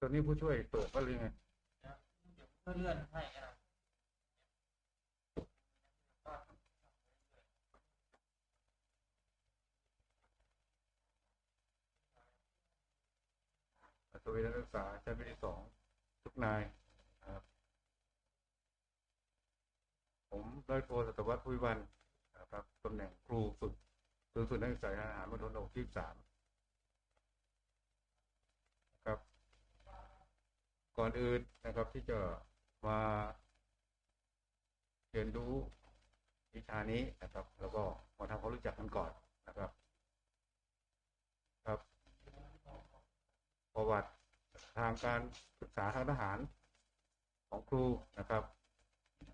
ตัวนี้ผู้ช่วยเปิดก็เลยไงนะเดี๋ยวเพื่อเลื่อนให้ก็ได้อัศวินนักศึกษาชั้นปีที่สองทุกนายนะครับ ผมร้อยโทสัตวัฒน์พุยวันนะครับตำแหน่งครูฝึกสูงสุดนักศึกษาทหารมณฑลที่สามครับ ก่อนอื่นนะครับที่จะมาเรียนรู้วิชานี้นะครับ แล้วก็มาทำความรู้จักกันก่อนนะครับ ครับประวัติทางการศึกษาทางทหารของครูนะครับ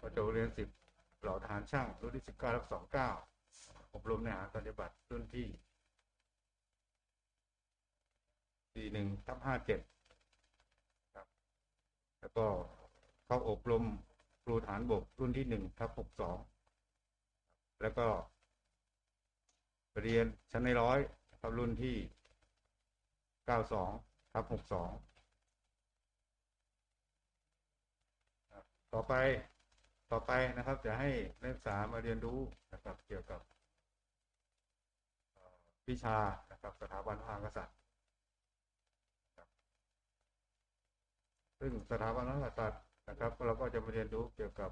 ก็จะเรียนสิบเหล่าทหารช่างรุ่นที่สิบเก้าทับสองเก้าอบรมในหารปฏิบัติรุ่นที่สี่หนึ่งทับห้าเจ็ด แล้วก็เข้าอบรมครูฐานบกรุ่นที่หนึ่งทับหกสองแล้วก็เรียนชั้นในร้อยครับรุ่นที่เก้าสองครับหกสองต่อไปต่อไปนะครับจะให้นักศึกษามาเรียนรู้นะครับเกี่ยวกับวิชานะครับสถาบันพระมหากษัตริย์ครับ ซึ่งสถาบันพระมหากษัตริย์นะครับ เราก็จะมาเรียนรู้เกี่ยวกับ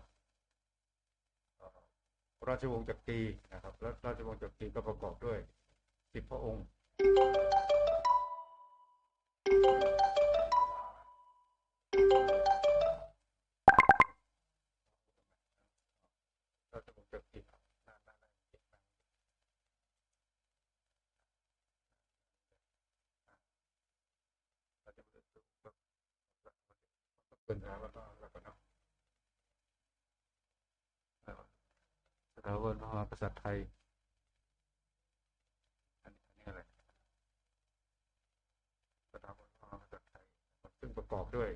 ราชวงศ์จักรีนะครับและราชวงศ์จักรีก็ประกอบด้วยสิบพระองค์เราจะบอกจะผิ ดนั่นนั่นนั่นผิดนั่นเราแล้วก็แล้วก็เนาะสถาบันพระมหากษัตริย์ไทย อันนี้อะไรสถาบันพระมหากษัตริย์ไทย ซึ่งประกอบด้วย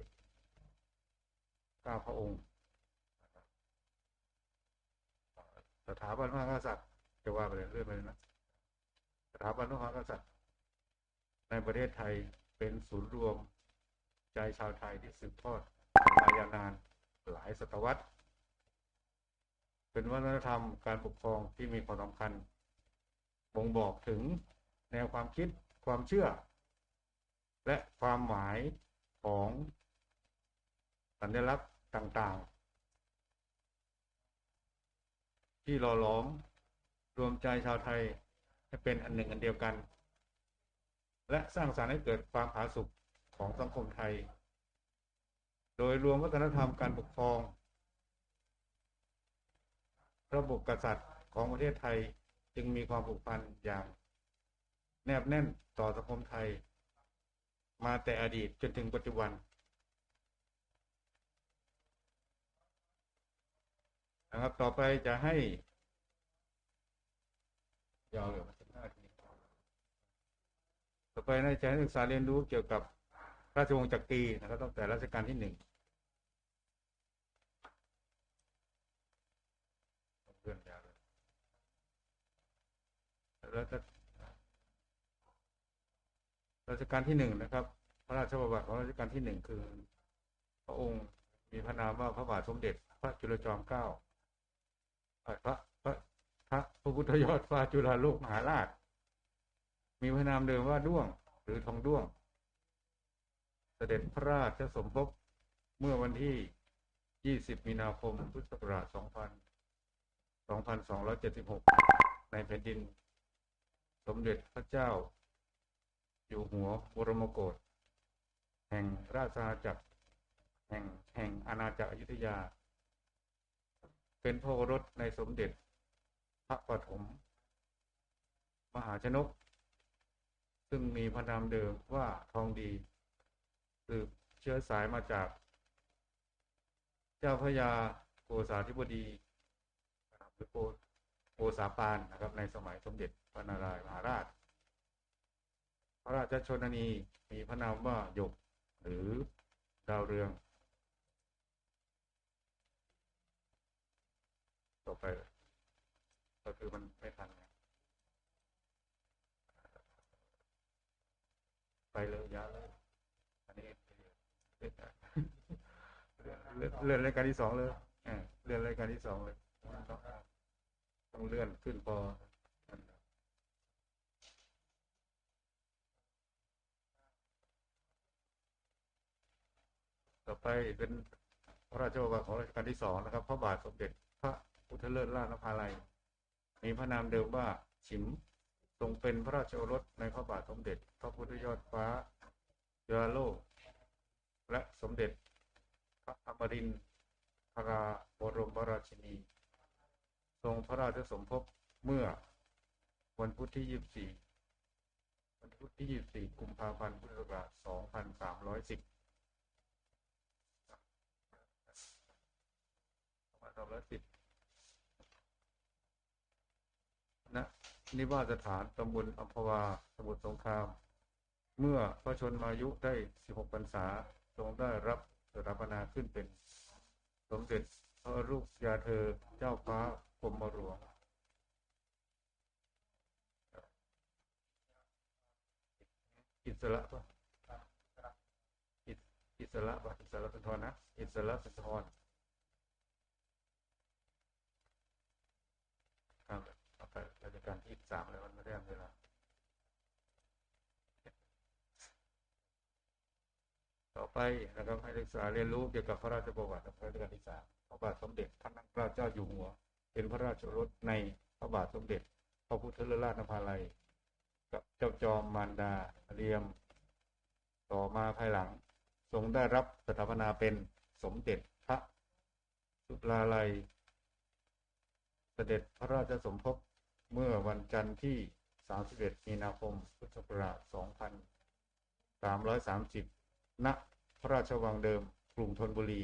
เก้าพระองค์สถาบันพระมหากษัตริย์จะว่าไปเรื่อยไปเลยนะสถาบันพระมหากษัตริย์ ในประเทศไทยเป็นศูนย์รวมใจชาวไทยที่สืบทอด มายาวนานหลายศตวรรษ เป็นวัฒนธรรมการปกครองที่มีความสำคัญ บ่งบอกถึงแนวความคิดความเชื่อ และความหมายของสัญลักษณ์ต่างๆ ที่หล่อหลอมรวมใจชาวไทยให้เป็นอันหนึ่งอันเดียวกัน และสร้างสรรค์ให้เกิดความผาสุกของสังคมไทย โดยรวมวัฒนธรรมการปกครอง ระบบกษัตริย์ของประเทศไทยจึงมีความผูกพันอย่าง แนบแน่นต่อสังคมไทย มาแต่อดีตจนถึงปัจจุบันนะครับต่อไปจะให้ยาวเลยสิบห้าทีต่อไปนะจะให้นักศึกษาเรียนรู้เกี่ยวกับราชวงศ์จักรีนะครับตั้งแต่รัชกาลที่หนึ่งเรื่องยาวเลย แล้วก็รัชกาลที่หนึ่งนะครับ พระราชประวัติของรัชกาลที่หนึ่งคือ พระองค์มีพระนามว่าพระบาทสมเด็จ พระจุลจอมเกล้าพระพระพระพระพระพุทธยอดฟ้าจุฬาโลกมหาราช มีพระนามเดิมว่าด้วง หรือทองด้วง เสด็จพระราชสมภพเมื่อวันที่ 20 มีนาคม พุทธศักราช 2000 2276 ในแผ่นดิน สมเด็จพระเจ้า อยู่หัวบรมโกศแห่งราชอาณาจักร แห่งแห่งอาณาจักรอยุธยา เป็นพระโอรสในสมเด็จพระปฐมมหาชนก ซึ่งมีพระนามเดิมว่าทองดีสืบเชื้อสายมาจาก เจ้าพระยาโกษาธิบดีนะครับหรือโก โกษาปานนะครับในสมัยสมเด็จพระนารายณ์มหาราช พระราชชนนีมีพระนามว่าหยกหรือดาวเรือง ต่อไปก็คือมันไม่ทันไปเลยยาเลยอันนี้เลื่อนเลื่อนรายการที่สองเลยเออเลื่อนรายการที่สองเลย ต้องเลื่อนขึ้นพอต่อไปเป็นพระราชโอวาทของรัชกาลที่สองนะครับ พระบาทสมเด็จพระพุทธเลิศราชนภาลัย มีพระนามเดิมว่าฉิมทรงเป็นพระราชโอรสในพระบาทสมเด็จ พระพุทธยอดฟ้าจุฬาโลก และสมเด็จพระอมรินทราบรมราชินี ทรงพระราชสมภพเมื่อวันพุธที่24วันพุธที่24กุมภาพันธ์พุทธศักราช2310 2310ณนิวาสถานตำบลอัมพวา สมุทรสงคราม เมื่อพระชนมายุได้ 16พรรษาทรงได้รับสถาปนาขึ้นเป็น สมเด็จพระรูปยาเธอเจ้าฟ้ากรมหลวงอิสระปะอิสระปะอิสระสุนทรนะ อิสระสุนทรครับเอาไปราชการที่สามเลยมันไม่ได้เวลาต่อไปนะครับให้ศึกษาเรียนรู้เกี่ยวกับพระราชประวัติของพระราชการที่สามพระบาทสมเด็จพระนางเกล้าเจ้าอยู่หัว เป็นพระราชรสในพระบาทสมเด็จ พระพุทธเลิศราชนภาลัย กับเจ้าจอมมารดาเรียม ต่อมาภายหลัง ทรงได้รับสถาปนาเป็นสมเด็จพระสุลาลัย เสด็จพระราชสมภพเมื่อวันจันทร์ที่ 31 มีนาคม พุทธศักราช 2330 ณ พระราชวังเดิม กรุงธนบุรี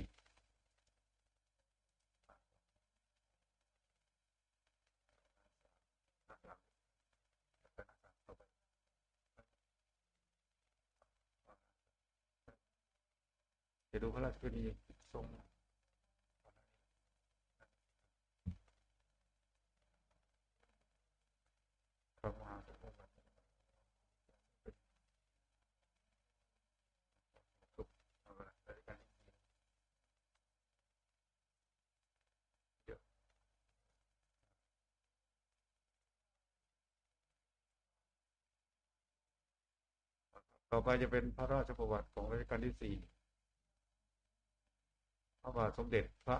จะดูพระราชกรณีทรงพระมหากษัตริย์สุขเอาละราชการที่สี่ต่อไปจะเป็นพระราชประวัติของรัชกาลที่สี่ พระบาทสมเด็จพระ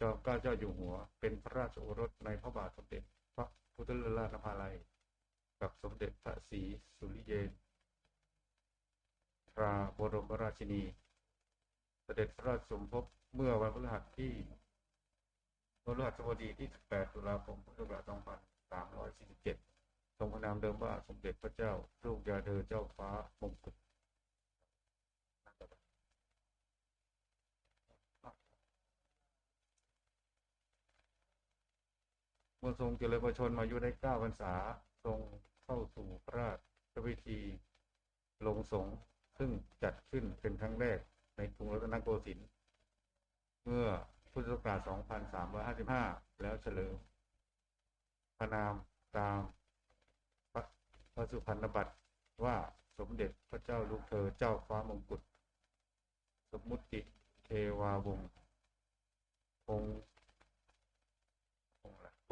จอมเกล้าเจ้าอยู่หัว เป็นพระราชโอรสในพระบาทสมเด็จ พระพุทธเลิศราชนภาลัย กับสมเด็จพระศรีสุริเยนทราบรมราชินี เสด็จพระราชสมภพเมื่อวันพฤหัสที่พฤหัสบดีที่ 18 ตุลาคม พุทธศักราช 2347 ทรงพระนามเดิมว่าสมเด็จพระเจ้า ลูกยาเธอเจ้าฟ้ามงกุฎ มื่อทรงเจริญพระชนมายุได้เก้าพรรษาทรงเข้าสู่พระราชพิธีลงสงฆ์ซึ่งจัดขึ้นเป็นครั้งแรกในกรุงรัตนโกสินทร์เมื่อพุทธศักราช 2355 แล้วเฉลิมพระนามตามพระพระสุพรรณบัตรว่าสมเด็จพระเจ้าลูกเธอเจ้าฟ้ามงกุฎสมมุติเทวาวงศ์คงองค์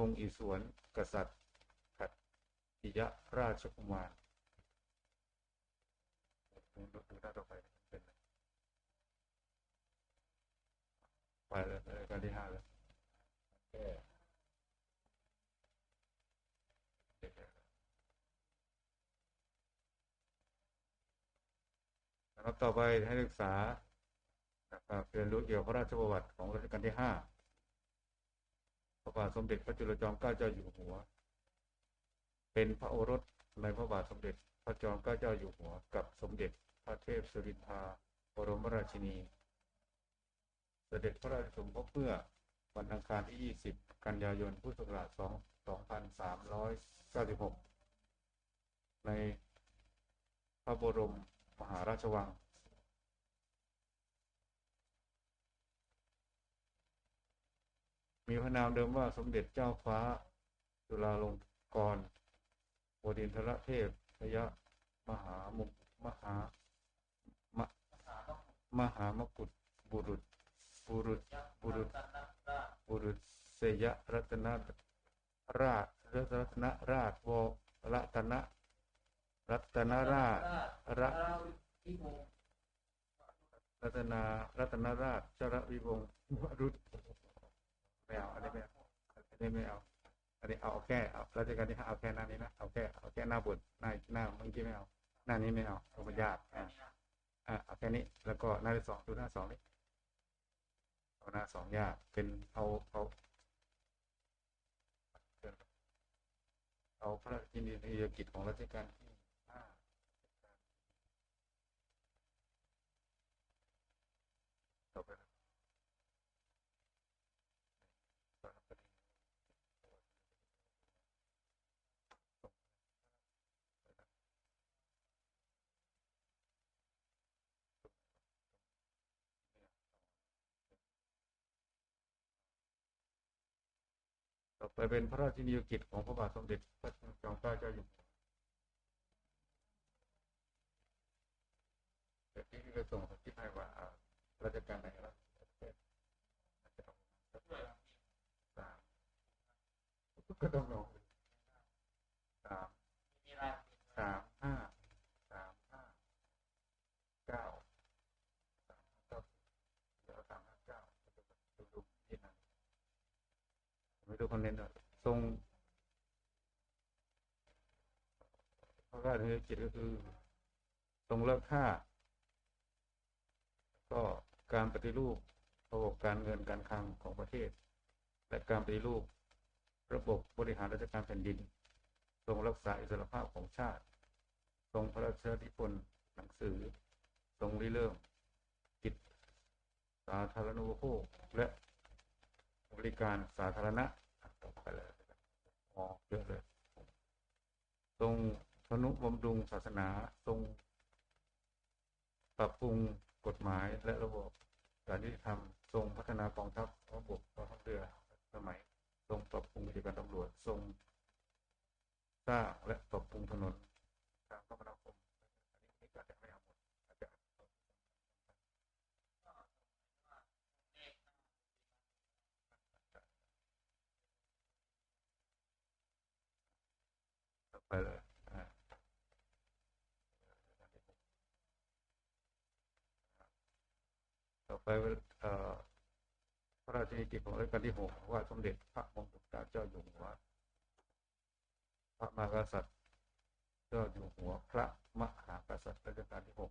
องค์อิศวรกษัตริย์ขัตติยราชกุมารดูหน้าต่อไปเป็นไปเลยรายการที่ห้าเลยแก้เด็กนะครับต่อไปให้ศึกษาเรียนรู้เกี่ยวกับพระราชประวัติของรัชกาลที่ห้า พระบาทสมเด็จพระจุลจอมเกล้าเจ้าอยู่หัว เป็นพระโอรสในพระบาทสมเด็จพระจอมเกล้าเจ้าอยู่หัว กับสมเด็จพระเทพสิรินทราบรมราชินี เสด็จพระราชสมภพเมื่อวันอังคารที่ 20 กันยายนพุทธศักราช 2396 ในพระบรมมหาราชวัง มีพระนามเดิมว่าสมเด็จเจ้าฟ้าจุฬาลงกรณ์บดินทรเทพพยะมหามุมหามมหามกุฏบุรุษบุรุษบุรุษษ์รัตนราชบุรุษเสยรัตนราชรัตนราชวรัตนรัตนราชราชวิวงศ์รัตนารัตนราชจรวิวงศ์วรุษ ไม่เอาอันนี้ไม่เอาอันนี้ไม่เอาอันนี้เอาแค่เอาราชการที่ห้าเอาแค่หน้านี้นะเอาแค่เอาแค่หน้าบทหน้าหน้าเมื่อกี้ไม่เอาหน้านี้ไม่เอาเอามันยากอ่าอ่าเอาแค่นี้แล้วก็หน้าที่สองดูหน้าสองนี่เอาหน้าสองยากเป็นเอาเอาเอาพระราชกิจนิยกิจของรัชกาลที่ห้าต่อไปนะ ต่อไปเป็นพระราชนิยกิจของพระบาทสมเด็จพระจอมเกล้าเจ้าอยู่หัวเดี๋ยวที่จะส่งคิดให้ว่าราชการไหนแล้วสามก็ต้องลงสาม มีราช สามห้าสามห้าเก้าสามห้าเก้าเดี๋ยวสามห้าเก้าดูดูที่นั่นไม่ดูคอนเทนต์หรอกทรง พระราชนิยกิจก็คือทรงเลิกค่า ก็การปฏิรูประบบการเงินการคลังของประเทศ และการปฏิรูประบบบริหารราชการแผ่นดิน ทรงรักษาอิสรภาพของชาติ ทรงพระราชนิพนธ์หนังสือ ทรงริเริ่มกิจสาธารณูปโภคและบริการสาธารณะต่อไปเลยอ๋อเยอะเลย บำรุงศาสนาทรง ปรับปรุงกฎหมายและระบบการยุติธรรมทรงพัฒนากองทัพระบบกองทัพเรือสมัย ทรงปรับปรุงกิจการตำรวจทรงสร้างและปรับปรุงถนนทางคมนาคมอันนี้ก็จะไม่เอาหมดอาจจะต่อไปเลยอ่าต่อ ไปพระราชนิกิจของรัชกาลที่หกว่าสมเด็จพระมงกุฎเกล้าเจ้าอยู่หัว พระมหากษัตริย์เจ้าอยู่หัวพระมหากษัตริย์รัชกาลที่หก